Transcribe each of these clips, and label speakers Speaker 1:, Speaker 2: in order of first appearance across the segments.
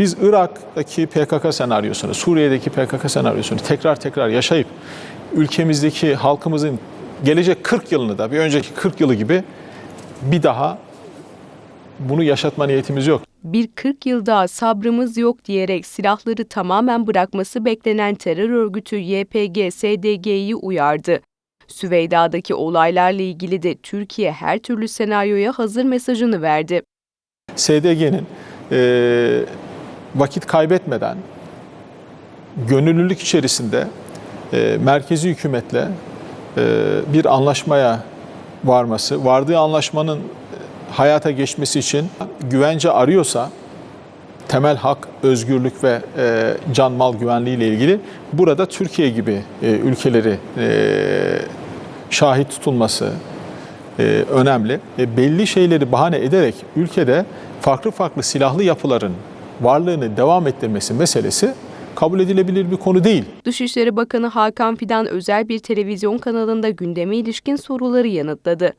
Speaker 1: Biz Irak'taki PKK senaryosunu, Suriye'deki PKK senaryosunu tekrar tekrar yaşayıp ülkemizdeki halkımızın gelecek 40 yılını da bir önceki 40 yılı gibi bir daha bunu yaşatma niyetimiz yok.
Speaker 2: Bir 40 yıl daha sabrımız yok diyerek silahları tamamen bırakması beklenen terör örgütü YPG-SDG'yi uyardı. Süveyda'daki olaylarla ilgili de Türkiye her türlü senaryoya hazır mesajını verdi.
Speaker 1: SDG'nin eee, vakit kaybetmeden gönüllülük içerisinde eee, merkezi hükümetle eee, bir anlaşmaya varması, vardığı anlaşmanın e, hayata geçmesi için güvence arıyorsa temel hak, özgürlük ve e, can mal güvenliği ile ilgili burada Türkiye gibi e, ülkeleri e, şahit tutulması e, önemli. E, belli şeyleri bahane ederek ülkede farklı farklı silahlı yapıların varlığını devam ettirmesi meselesi kabul edilebilir bir konu değil.
Speaker 2: Dışişleri Bakanı Hakan Fidan özel bir televizyon kanalında gündeme ilişkin soruları yanıtladı.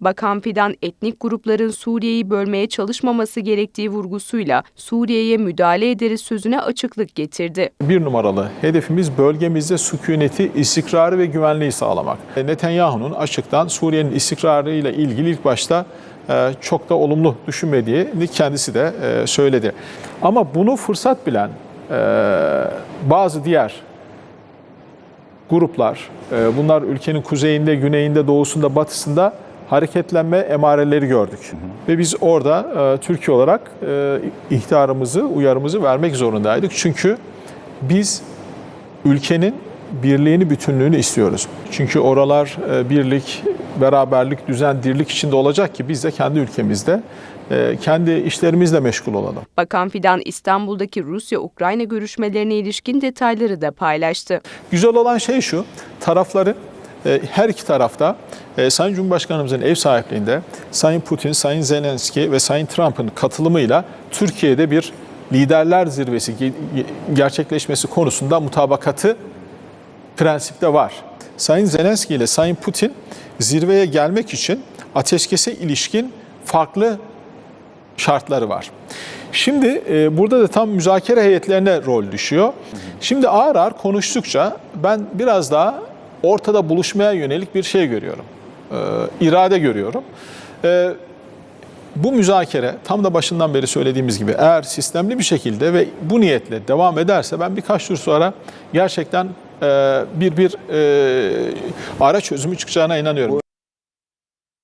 Speaker 2: Bakan Fidan etnik grupların Suriye'yi bölmeye çalışmaması gerektiği vurgusuyla Suriye'ye müdahale ederiz sözüne açıklık getirdi.
Speaker 1: Bir numaralı hedefimiz bölgemizde sükuneti, istikrarı ve güvenliği sağlamak. Netanyahu'nun açıktan Suriye'nin istikrarıyla ilgili ilk başta çok da olumlu düşünmediğini kendisi de e, söyledi. Ama bunu fırsat bilen e, bazı diğer gruplar, e, bunlar ülkenin kuzeyinde, güneyinde, doğusunda, batısında hareketlenme emareleri gördük. Ve biz orada e, Türkiye olarak e, ihtarımızı, uyarımızı vermek zorundaydık. Çünkü biz ülkenin birliğini, bütünlüğünü istiyoruz. Çünkü oralar e, birlik, beraberlik, düzen, dirlik içinde olacak ki biz de kendi ülkemizde e, kendi işlerimizle meşgul olalım.
Speaker 2: Bakan Fidan İstanbul'daki Rusya-Ukrayna görüşmelerine ilişkin detayları da paylaştı.
Speaker 1: Güzel olan şey şu, tarafların e, her iki tarafta Sayın Cumhurbaşkanımızın ev sahipliğinde Sayın Putin, Sayın Zelenski ve Sayın Trump'ın katılımıyla Türkiye'de bir liderler zirvesi ge- ge- gerçekleşmesi konusunda mutabakatı prensipte var. Sayın Zelenski ile Sayın Putin zirveye gelmek için ateşkese ilişkin farklı şartları var. Şimdi e, burada da tam müzakere heyetlerine rol düşüyor. Şimdi ağır ağır konuştukça ben biraz daha ortada buluşmaya yönelik bir şey görüyorum. E, irade görüyorum. E, bu müzakere tam da başından beri söylediğimiz gibi eğer sistemli bir şekilde ve bu niyetle devam ederse ben birkaç tur sonra gerçekten bir bir e, ara çözümü çıkacağına inanıyorum.